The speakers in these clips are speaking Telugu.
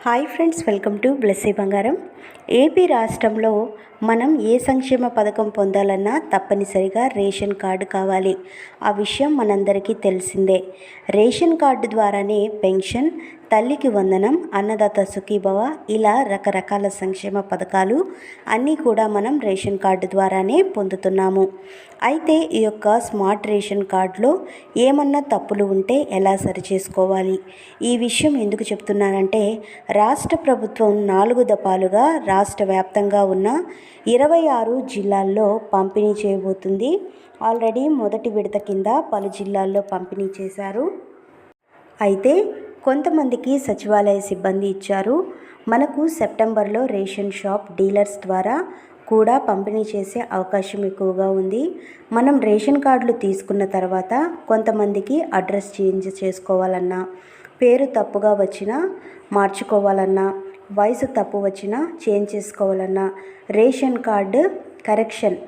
Hi friends welcome to Blessy Bangaram. AP రాష్ట్రంలో మనం ఏ సంక్షేమ పథకం పొందాలన్నా తప్పనిసరిగా రేషన్ కార్డు కావాలి. ఆ విషయం మనందరికీ తెలిసిందే. రేషన్ కార్డు ద్వారానే పెన్షన్ తల్లికి వందనం అన్నదాత సుఖీభవ ఇలా రకరకాల సంక్షేమ పథకాలు అన్నీ కూడా మనం రేషన్ కార్డు ద్వారానే పొందుతున్నాము. అయితే ఈ యొక్క స్మార్ట్ రేషన్ కార్డులో ఏమన్నా తప్పులు ఉంటే ఎలా సరిచేసుకోవాలి? ఈ విషయం ఎందుకు చెప్తున్నానంటే రాష్ట్ర ప్రభుత్వం నాలుగు దపాలుగా రాష్ట్ర వ్యాప్తంగా ఉన్న ఇరవై ఆరు జిల్లాల్లో పంపిణీ చేయబోతుంది. ఆల్రెడీ మొదటి విడత కింద పలు జిల్లాల్లో పంపిణీ చేశారు. అయితే కొంతమందికి సచివాలయ సిబ్బంది ఇచ్చారు. మనకు సెప్టెంబర్లో రేషన్ షాప్ డీలర్స్ ద్వారా కూడా పంపిణీ చేసే అవకాశం ఎక్కువగా ఉంది. మనం రేషన్ కార్డులు తీసుకున్న తర్వాత కొంతమందికి అడ్రస్ చేంజ్ చేసుకోవాలన్నా పేరు తప్పుగా వచ్చినా మార్చుకోవాలన్నా వయసు తప్పు వచ్చినా చేంజ్ చేసుకోవాలన్నా రేషన్ కార్డు కరెక్షన్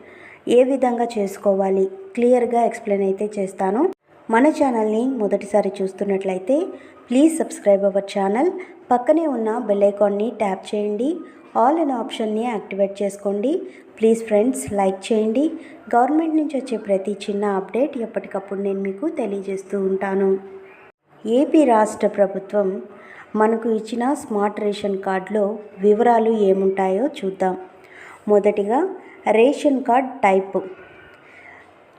ఏ విధంగా చేసుకోవాలి? క్లియర్గా ఎక్స్ప్లెయిన్ అయితే చేస్తాను. మన ఛానల్ని మొదటిసారి చూస్తున్నట్లయితే ప్లీజ్ సబ్స్క్రైబ్ అవర్ ఛానల్. పక్కనే ఉన్న బెల్ ఐకాన్ని ట్యాప్ చేయండి. ఆల్ అనే ఆప్షన్ని యాక్టివేట్ చేసుకోండి. ప్లీజ్ ఫ్రెండ్స్ లైక్ చేయండి. గవర్నమెంట్ నుంచి వచ్చే ప్రతి చిన్న అప్డేట్ ఎప్పటికప్పుడు నేను మీకు తెలియజేస్తూ ఉంటాను. ఏపీ రాష్ట్ర ప్రభుత్వం మనకు ఇచ్చిన స్మార్ట్ రేషన్ కార్డులో వివరాలు ఏముంటాయో చూద్దాం. మొదటిగా రేషన్ కార్డ్ టైప్.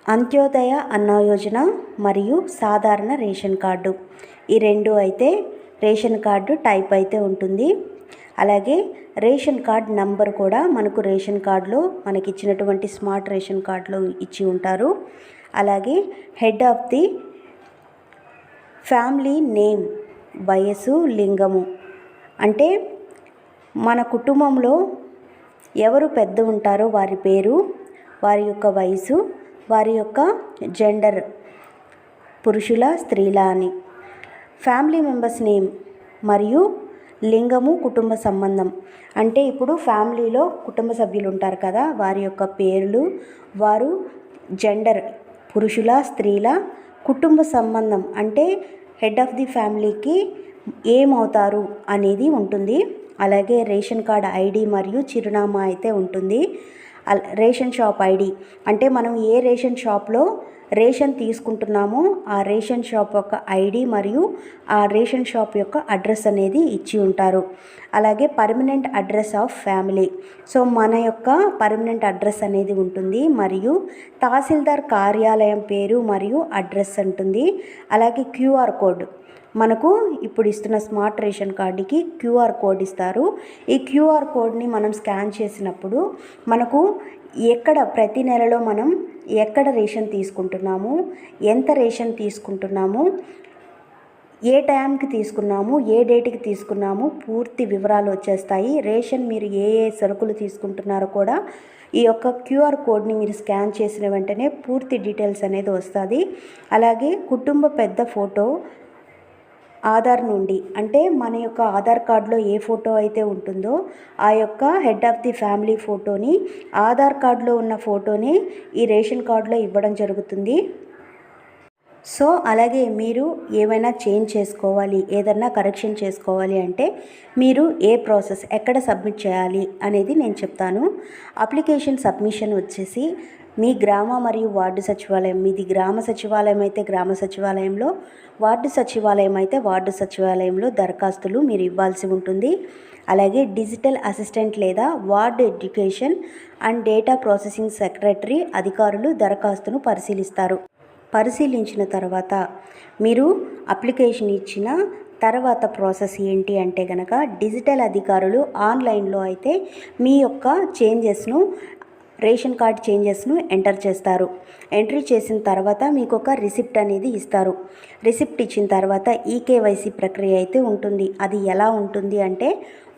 అంత్యోదయ అన్న యోజన మరియు సాధారణ రేషన్ కార్డు. ఈ రెండు అయితే రేషన్ కార్డు టైప్ అయితే ఉంటుంది. అలాగే రేషన్ కార్డ్ నంబర్ కూడా మనకు రేషన్ కార్డులో మనకి ఇచ్చినటువంటి స్మార్ట్ రేషన్ కార్డులో ఇచ్చి ఉంటారు. అలాగే head of the family name వయసు లింగము. అంటే మన కుటుంబంలో ఎవరు పెద్ద ఉంటారో వారి పేరు వారి యొక్క వయసు వారి యొక్క జెండర్ పురుషుల స్త్రీల అని. ఫ్యామిలీ మెంబర్స్ నేమ్ మరియు లింగము కుటుంబ సంబంధం. అంటే ఇప్పుడు ఫ్యామిలీలో కుటుంబ సభ్యులు ఉంటారు కదా వారి యొక్క పేర్లు వారు జెండర్ పురుషుల స్త్రీల కుటుంబ సంబంధం. అంటే హెడ్ ఆఫ్ ది ఫ్యామిలీకి ఏమవుతారు అనేది ఉంటుంది. అలాగే రేషన్ కార్డ్ ఐడి మరియు చిరునామా అయితే ఉంటుంది. Ration shop ID. అంటే మనం ఏ రేషన్ షాప్లో రేషన్ తీసుకుంటున్నామో. ఆ రేషన్ షాప్ యొక్క ఐడి మరియు ఆ రేషన్ షాప్ యొక్క అడ్రస్ అనేది ఇచ్చి ఉంటారు. అలాగే permanent address of family. So మన యొక్క పర్మనెంట్ అడ్రస్ అనేది ఉంటుంది మరియు తహసీల్దార్ కార్యాలయం పేరు మరియు అడ్రస్ ఉంటుంది. అలాగే క్యూఆర్ కోడ్. మనకు ఇప్పుడు ఇస్తున్న స్మార్ట్ రేషన్ కార్డుకి క్యూఆర్ కోడ్ ఇస్తారు. ఈ క్యూఆర్ కోడ్ని మనం స్కాన్ చేసినప్పుడు మనకు ఎక్కడ ప్రతి నెలలో మనం ఎక్కడ రేషన్ తీసుకుంటున్నాము ఎంత రేషన్ తీసుకుంటున్నాము ఏ టైంకి తీసుకున్నాము ఏ డేట్కి తీసుకున్నాము పూర్తి వివరాలు వచ్చేస్తాయి. రేషన్ మీరు ఏ ఏ సరుకులు తీసుకుంటున్నారో కూడా ఈ యొక్క క్యూఆర్ కోడ్ని మీరు స్కాన్ చేసిన వెంటనే పూర్తి డీటెయిల్స్ అనేది వస్తుంది. అలాగే కుటుంబ పెద్ద ఫోటో ఆధార్ నుండి. అంటే మన యొక్క ఆధార్ కార్డులో ఏ ఫోటో అయితే ఉంటుందో ఆ యొక్క హెడ్ ఆఫ్ ది ఫ్యామిలీ ఫోటోని ఆధార్ కార్డులో ఉన్న ఫోటోని ఈ రేషన్ కార్డులో ఇవ్వడం జరుగుతుంది. సో అలాగే మీరు ఏమైనా చేంజ్ చేసుకోవాలి ఏదన్నా కరెక్షన్ చేసుకోవాలి అంటే మీరు ఏ ప్రాసెస్ ఎక్కడ సబ్మిట్ చేయాలి అనేది నేను చెప్తాను. అప్లికేషన్ సబ్మిషన్ వచ్చేసి మీ గ్రామ మరియు వార్డు సచివాలయం. మీది గ్రామ సచివాలయం అయితే గ్రామ సచివాలయంలో వార్డు సచివాలయం అయితే వార్డు సచివాలయంలో దరఖాస్తులు మీరు ఇవ్వాల్సి ఉంటుంది. అలాగే డిజిటల్ అసిస్టెంట్ లేదా ward education and data processing secretary అధికారులు దరఖాస్తును పరిశీలిస్తారు. పరిశీలించిన తర్వాత మీరు అప్లికేషన్ ఇచ్చిన తర్వాత ప్రాసెస్ ఏంటి అంటే కనుక డిజిటల్ అధికారులు ఆన్లైన్లో అయితే మీ యొక్క చేంజెస్ను రేషన్ కార్డ్ చేంజెస్ను ఎంటర్ చేస్తారు. ఎంట్రీ చేసిన తర్వాత మీకు ఒక రిసిప్ట్ అనేది ఇస్తారు. రిసిప్ట్ ఇచ్చిన తర్వాత ఈకేవైసీ ప్రక్రియ అయితే ఉంటుంది. అది ఎలా ఉంటుంది అంటే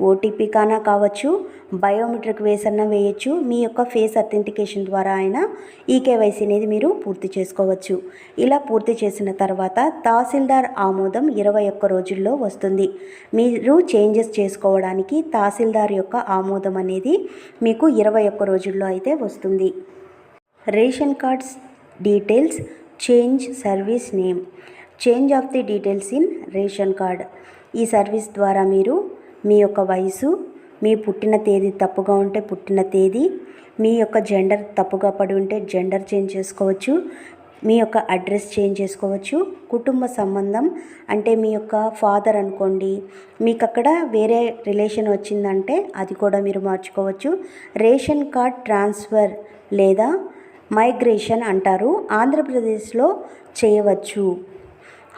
ఓటీపీ కానా కావచ్చు బయోమెట్రిక్ వేస్ అన్న వేయచ్చు మీ యొక్క ఫేస్ అథెంటికేషన్ ద్వారా అయినా ఈకేవైసీ అనేది మీరు పూర్తి చేసుకోవచ్చు. ఇలా పూర్తి చేసిన తర్వాత తహసీల్దార్ ఆమోదం ఇరవై ఒక్క రోజుల్లో వస్తుంది. మీరు చేంజెస్ చేసుకోవడానికి తహసీల్దార్ యొక్క ఆమోదం అనేది మీకు ఇరవై ఒక్క రోజుల్లో అయితే వస్తుంది. Ration cards details change service name. Change of the details in ration card. ఈ సర్వీస్ ద్వారా మీరు మీ యొక్క వయసు మీ పుట్టిన తేదీ తప్పుగా ఉంటే పుట్టిన తేదీ మీ యొక్క జెండర్ తప్పుగా పడి ఉంటే జెండర్ చేంజ్ చేసుకోవచ్చు మీ యొక్క అడ్రస్ చేంజ్ చేసుకోవచ్చు. కుటుంబ సంబంధం అంటే మీ యొక్క ఫాదర్ అనుకోండి మీకు అక్కడ వేరే రిలేషన్ వచ్చిందంటే అది కూడా మీరు మార్చుకోవచ్చు. రేషన్ కార్డ్ ట్రాన్స్ఫర్ లేదా మైగ్రేషన్ అంటారు. ఆంధ్రప్రదేశ్లో చేయవచ్చు.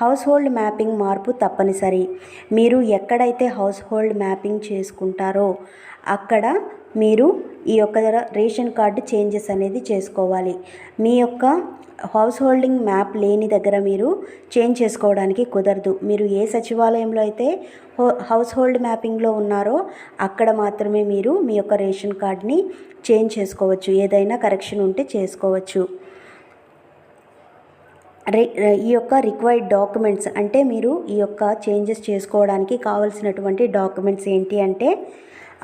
హౌస్ హోల్డ్ మ్యాపింగ్ మార్పు తప్పనిసరి. మీరు ఎక్కడైతే హౌస్ హోల్డ్ మ్యాపింగ్ చేసుకుంటారో అక్కడ మీరు ఈ యొక్క రేషన్ కార్డు చేంజెస్ అనేది చేసుకోవాలి. మీ యొక్క హౌస్ హోల్డింగ్ మ్యాప్ లేని దగ్గర మీరు చేంజ్ చేసుకోవడానికి కుదరదు. మీరు ఏ సచివాలయంలో అయితే హౌస్ హోల్డ్ మ్యాపింగ్లో ఉన్నారో అక్కడ మాత్రమే మీరు మీ యొక్క రేషన్ కార్డ్ని చేంజ్ చేసుకోవచ్చు. ఏదైనా కరెక్షన్ ఉంటే చేసుకోవచ్చు. ఈ యొక్క రిక్వైర్డ్ డాక్యుమెంట్స్ అంటే మీరు ఈ యొక్క చేంజెస్ చేసుకోవడానికి కావాల్సినటువంటి డాక్యుమెంట్స్ ఏంటి అంటే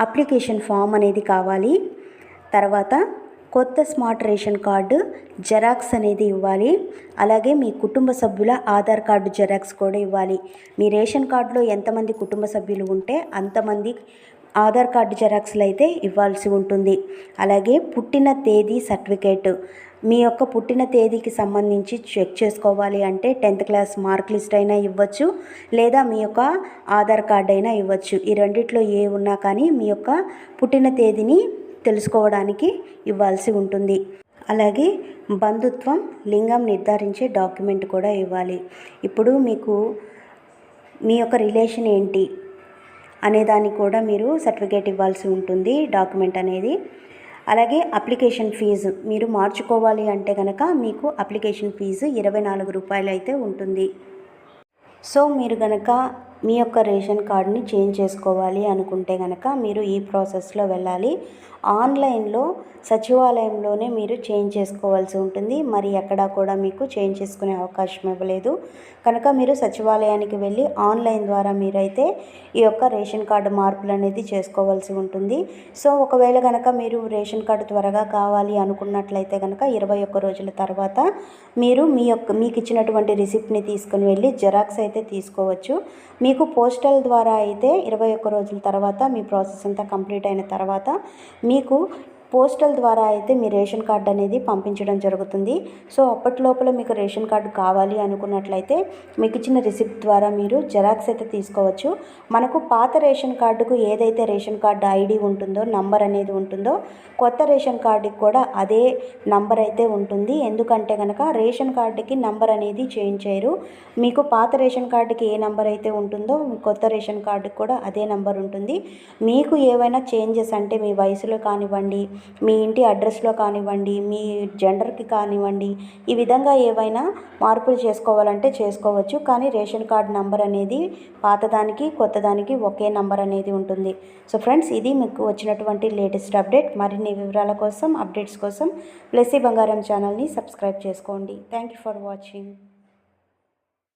అప్లికేషన్ ఫామ్ అనేది కావాలి. తర్వాత కొత్త స్మార్ట్ రేషన్ కార్డు జెరాక్స్ అనేది ఇవ్వాలి. అలాగే మీ కుటుంబ సభ్యుల ఆధార్ కార్డు జెరాక్స్ కూడా ఇవ్వాలి. మీ రేషన్ కార్డులో ఎంతమంది కుటుంబ సభ్యులు ఉంటే అంతమంది ఆధార్ కార్డు జెరాక్స్లు అయితే ఇవ్వాల్సి ఉంటుంది. అలాగే పుట్టిన తేదీ సర్టిఫికేట్ మీ యొక్క పుట్టిన తేదీకి సంబంధించి చెక్ చేసుకోవాలి అంటే టెన్త్ క్లాస్ మార్క్ లిస్ట్ అయినా ఇవ్వచ్చు లేదా మీ యొక్క ఆధార్ కార్డ్ అయినా ఇవ్వచ్చు. ఈ రెండిట్లో ఏ ఉన్నా కానీ మీ యొక్క పుట్టిన తేదీని తెలుసుకోవడానికి ఇవ్వాల్సి ఉంటుంది. అలాగే బంధుత్వం లింగం నిర్ధారించే డాక్యుమెంట్ కూడా ఇవ్వాలి. ఇప్పుడు మీకు మీ యొక్క రిలేషన్ ఏంటి? అనే దానికి కూడా మీరు సర్టిఫికేట్ ఇవ్వాల్సి ఉంటుంది. డాక్యుమెంట్ అనేది అలాగే అప్లికేషన్ ఫీజు మీరు మార్చుకోవాలి అంటే కనుక మీకు అప్లికేషన్ ఫీజు ఇరవై నాలుగు రూపాయలు అయితే ఉంటుంది. సో మీరు కనుక మీ యొక్క రేషన్ కార్డ్ని చేంజ్ చేసుకోవాలి అనుకుంటే కనుక మీరు ఈ ప్రాసెస్లో వెళ్ళాలి. ఆన్లైన్లో సచివాలయంలోనే మీరు చేంజ్ చేసుకోవాల్సి ఉంటుంది. మరి ఎక్కడా కూడా మీకు చేంజ్ చేసుకునే అవకాశం ఇవ్వలేదు. కనుక మీరు సచివాలయానికి వెళ్ళి ఆన్లైన్ ద్వారా మీరైతే ఈ యొక్క రేషన్ కార్డు మార్పులు అనేది చేసుకోవాల్సి ఉంటుంది. సో ఒకవేళ కనుక మీరు రేషన్ కార్డు త్వరగా కావాలి అనుకున్నట్లయితే కనుక ఇరవై ఒక్క రోజుల తర్వాత మీరు మీ యొక్క మీకు ఇచ్చినటువంటి రిసిప్ట్ని తీసుకుని వెళ్ళి జెరాక్స్ అయితే తీసుకోవచ్చు. మీ మీకు పోస్టల్ ద్వారా అయితే ఇరవై ఒక్క రోజుల తర్వాత మీ ప్రాసెస్ అంతా కంప్లీట్ అయిన తర్వాత మీకు పోస్టల్ ద్వారా అయితే మీ రేషన్ కార్డ్ అనేది పంపించడం జరుగుతుంది. సో అప్పటి లోపల మీకు రేషన్ కార్డు కావాలి అనుకున్నట్లయితే మీకు ఇచ్చిన రిసిప్ట్ ద్వారా మీరు జెరాక్స్ అయితే తీసుకోవచ్చు. మనకు పాత రేషన్ కార్డుకు ఏదైతే రేషన్ కార్డు ఐడి ఉంటుందో నంబర్ అనేది ఉంటుందో కొత్త రేషన్ కార్డుకి కూడా అదే నంబర్ అయితే ఉంటుంది. ఎందుకంటే కనుక రేషన్ కార్డుకి నంబర్ అనేది చేంజ్ చేయరు. మీకు పాత రేషన్ కార్డుకి ఏ నంబర్ అయితే ఉంటుందో మీ కొత్త రేషన్ కార్డుకి కూడా అదే నంబర్ ఉంటుంది. మీకు ఏవైనా చేంజెస్ అంటే మీ వయసులో కానివ్వండి మీ ఇంటి అడ్రస్లో కానివ్వండి మీ జెండర్కి కానివ్వండి ఈ విధంగా ఏవైనా మార్పులు చేసుకోవాలంటే చేసుకోవచ్చు. కానీ రేషన్ కార్డ్ నంబర్ అనేది పాతదానికి కొత్తదానికి ఒకే నంబర్ అనేది ఉంటుంది. సో ఫ్రెండ్స్ ఇది మీకు వచ్చినటువంటి లేటెస్ట్ అప్డేట్. మరిన్ని వివరాల కోసం అప్డేట్స్ కోసం ప్లెస్సీ బంగారం ఛానల్ని సబ్స్క్రైబ్ చేసుకోండి. Thank you for watching.